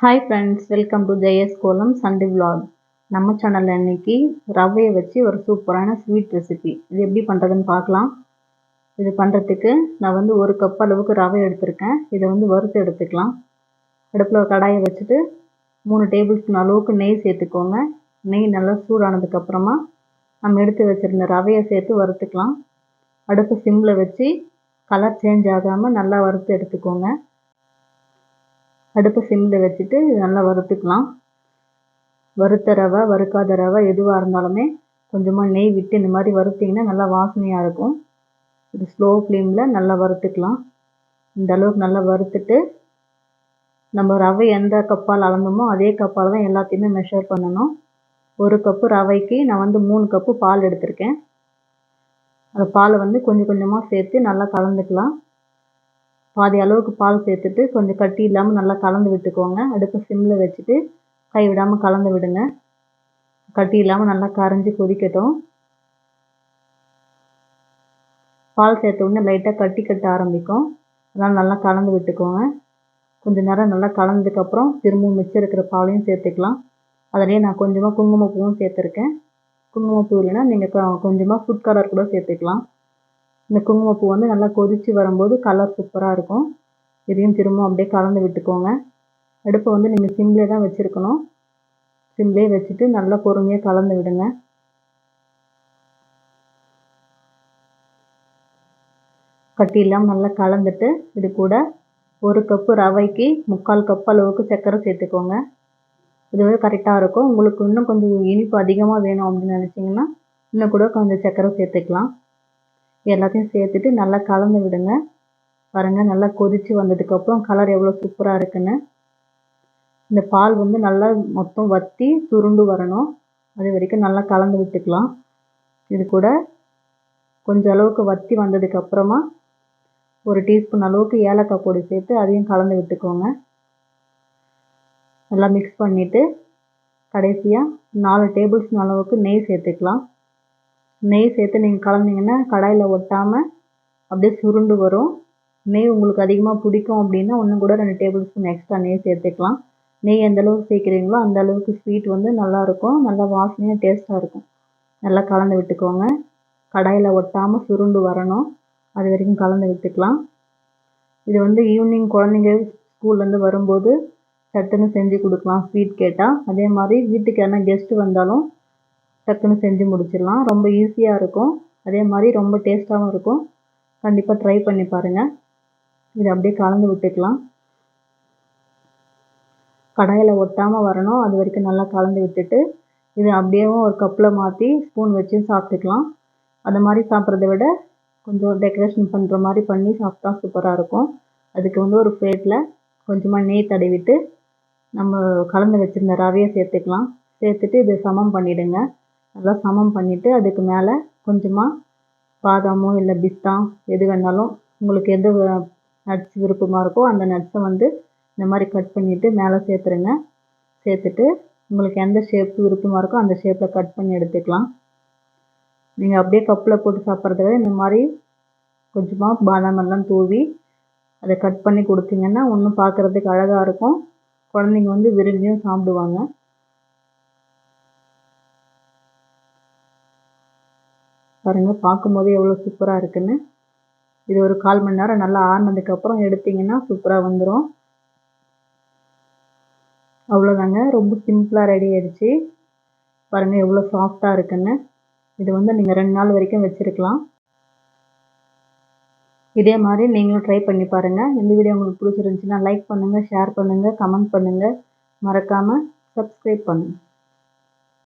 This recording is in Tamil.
Hi friends welcome to Jaya's kolam Sunday vlog நம்ம சேனலில் இன்னைக்கு ரவையை வச்சு ஒரு சூப்பரான ஸ்வீட் ரெசிபி இது எப்படி பண்ணுறதுன்னு பார்க்கலாம். இது பண்ணுறதுக்கு நான் வந்து ஒரு கப் அளவுக்கு ரவை எடுத்திருக்கேன். இதை வந்து வறுத்து எடுத்துக்கலாம். அடுப்பில் ஒரு கடாயை வச்சுட்டு மூணு டேபிள் ஸ்பூன் அளவுக்கு நெய் சேர்த்துக்கோங்க. நெய் நல்லா சூடானதுக்கப்புறமா நம்ம எடுத்து வச்சுருந்த ரவையை சேர்த்து வறுத்துக்கலாம். அடுப்பு சிம்மில் வச்சு கலர் சேஞ்ச் ஆகாமல் நல்லா வறுத்து எடுத்துக்கோங்க. அடுப்பு சிம்மில் வச்சுட்டு நல்லா வறுத்துக்கலாம். வறுத்த ரவை வறுக்காத ரவை எதுவாக இருந்தாலுமே கொஞ்சமாக நெய் விட்டு இந்த மாதிரி வறுத்திங்கன்னா நல்லா வாசனையாக இருக்கும். இது ஸ்லோ ஃப்ளேமில் நல்லா வறுத்துக்கலாம். இந்த அளவுக்கு நல்லா வறுத்துட்டு நம்ம ரவை எந்த கப்பால் அளந்தோமோ அதே கப்பால் தான் எல்லாத்தையுமே மெஷர் பண்ணணும். ஒரு கப்பு ரவைக்கு நான் வந்து மூணு கப்பு பால் எடுத்திருக்கேன். அந்த பாலை வந்து கொஞ்சம் கொஞ்சமாக சேர்த்து நல்லா கலந்துக்கலாம். பாதி அளவுக்கு பால் சேர்த்துட்டு கொஞ்சம் கட்டி இல்லாமல் நல்லா கலந்து விட்டுக்கோங்க. அடுப்பு சிம்மில் வச்சுட்டு கை விடாமல் கலந்து விடுங்க. கட்டி இல்லாமல் நல்லா கரைஞ்சி கொதிக்கட்டும். பால் சேர்த்த உடனே லைட்டாக கட்டி கட்ட ஆரம்பிக்கும். அதனால் நல்லா கலந்து விட்டுக்கோங்க. கொஞ்சம் நேரம் நல்லா கலந்ததுக்கப்புறம் திரும்பவும் மிச்சம் இருக்கிற பாலையும் சேர்த்துக்கலாம். அதிலே நான் கொஞ்சமாக குங்குமப்பூவும் சேர்த்துருக்கேன். குங்குமப்பூ இல்லைன்னா நீங்கள் கொஞ்சமாக ஃபுட் கலர் கூட சேர்த்துக்கலாம். இந்த குங்குமப்பூ வந்து நல்லா கொதித்து வரும்போது கலர் சூப்பராக இருக்கும். இதையும் திரும்ப அப்படியே கலந்து விட்டுக்கோங்க. அடுப்பை வந்து நீங்கள் சிம்லேயே தான் வச்சுருக்கணும். சிம்லேயே வச்சுட்டு நல்லா பொறுமையாக கலந்து விடுங்க. கட்டி இல்லாமல் நல்லா கலந்துட்டு இது கூட ஒரு கப்பு ரவைக்கு முக்கால் கப் அளவுக்கு சர்க்கரை சேர்த்துக்கோங்க. இதுவே கரெக்டாக இருக்கும். உங்களுக்கு இன்னும் கொஞ்சம் இனிப்பு அதிகமாக வேணும் அப்படின்னு நினச்சிங்கன்னா இன்னும் கூட கொஞ்சம் சர்க்கரை சேர்த்துக்கலாம். எல்லாத்தையும் சேர்த்துட்டு நல்லா கலந்து விடுங்க. பாருங்கள் நல்லா கொதித்து வந்ததுக்கப்புறம் கலர் எவ்வளோ சூப்பராக இருக்குன்னு. இந்த பால் வந்து நல்லா மொத்தம் வற்றி சுருண்டு வரணும். அது வரைக்கும் நல்லா கலந்து விட்டுக்கலாம். இது கூட கொஞ்சம் அளவுக்கு வற்றி வந்ததுக்கப்புறமா ஒரு டீஸ்பூன் அளவுக்கு ஏலக்காய் பொடி சேர்த்து அதையும் கலந்து விட்டுக்கோங்க. நல்லா மிக்ஸ் பண்ணிவிட்டு கடைசியாக நாலு டேபிள்ஸ்பூன் அளவுக்கு நெய் சேர்த்துக்கலாம். நெய் சேர்த்து நீங்கள் கலந்தீங்கன்னா கடாயில் ஒட்டாமல் அப்படியே சுருண்டு வரும். நெய் உங்களுக்கு அதிகமாக பிடிக்கும் அப்படின்னா ஒன்று கூட ரெண்டு டேபிள் ஸ்பூன் எக்ஸ்ட்ரா நெய் சேர்த்துக்கலாம். நெய் எந்த அளவுக்கு சேர்க்குறீங்களோ அந்த அளவுக்கு ஸ்வீட் வந்து நல்லாயிருக்கும் நல்லா வாசனையாக டேஸ்ட்டாக இருக்கும். நல்லா கலந்து விட்டுக்கோங்க. கடாயில் ஒட்டாமல் சுருண்டு வரணும். அது வரைக்கும் கலந்து விட்டுக்கலாம். இது வந்து ஈவினிங் குழந்தைங்க ஸ்கூல்லேருந்து வரும்போது சட்டுன்னு செஞ்சு கொடுக்கலாம் ஸ்வீட் கேட்டால் அதே மாதிரி வீட்டுக்கு யாருனா கெஸ்ட்டு வந்தாலும் டக்குன்னு செஞ்சு முடிச்சிடலாம். ரொம்ப ஈஸியாக இருக்கும். அதே மாதிரி ரொம்ப டேஸ்ட்டாகவும் இருக்கும். கண்டிப்பாக ட்ரை பண்ணி பாருங்கள் இதை அப்படியே கலந்து விட்டுக்கலாம். கடாயில் ஒட்டாமல் வரணும். அது வரைக்கும் நல்லா கலந்து விட்டுட்டு இது அப்படியேவும் ஒரு கப்பில் மாற்றி ஸ்பூன் வச்சு சாப்பிட்டுக்கலாம். அந்த மாதிரி சாப்பிட்றத விட கொஞ்சம் டெக்கரேஷன் பண்ணுற மாதிரி பண்ணி சாப்பிட்டா சூப்பராக இருக்கும். அதுக்கு வந்து ஒரு பிளேட்டில் கொஞ்சமாக நெய் தடவிட்டு நம்ம கலந்து வச்சுருந்த ரவையை சேர்த்துக்கலாம். சேர்த்துட்டு இது சமம் பண்ணிவிடுங்க நல்லா சமம் பண்ணிவிட்டு அதுக்கு மேலே கொஞ்சமாக பாதாமோ இல்லை பிஸ்தா எது வேணாலும் உங்களுக்கு எது நட்ஸ் விருப்பமாக இருக்கோ அந்த நட்ஸை வந்து இந்த மாதிரி கட் பண்ணிவிட்டு மேலே சேர்த்துருங்க. சேர்த்துட்டு உங்களுக்கு எந்த ஷேப் விருப்பமாக இருக்கோ அந்த ஷேப்பில் கட் பண்ணி எடுத்துக்கலாம். நீங்கள் அப்படியே கப்பில் போட்டு சாப்பிட்றத விட இந்த மாதிரி கொஞ்சமாக பாதாம் எல்லாம் தூவி அதை கட் பண்ணி கொடுத்தீங்கன்னா இன்னும் பார்க்குறதுக்கு அழகாக இருக்கும். குழந்தைங்க வந்து விரும்பியும் சாப்பிடுவாங்க. பாருங்கள் பார்க்கும்போது எவ்வளோ சூப்பராக இருக்குன்னு. இது ஒரு கால் மணி நேரம் நல்லா ஆறுனதுக்கப்புறம் எடுத்திங்கன்னா சூப்பராக வந்துடும் அவ்வளோதாங்க ரொம்ப சிம்பிளாக ரெடி ஆயிடுச்சு. பாருங்கள் எவ்வளோ சாஃப்டாக இருக்குன்னு. இது வந்து நீங்கள் ரெண்டு நாள் வரைக்கும் வச்சுருக்கலாம். இதே மாதிரி நீங்களும் ட்ரை பண்ணி பாருங்கள் இந்த வீடியோ உங்களுக்கு பிடிச்சிருந்துச்சின்னா லைக் பண்ணுங்கள் ஷேர் பண்ணுங்கள் கமெண்ட் பண்ணுங்கள் மறக்காமல் சப்ஸ்கிரைப் பண்ணுங்கள்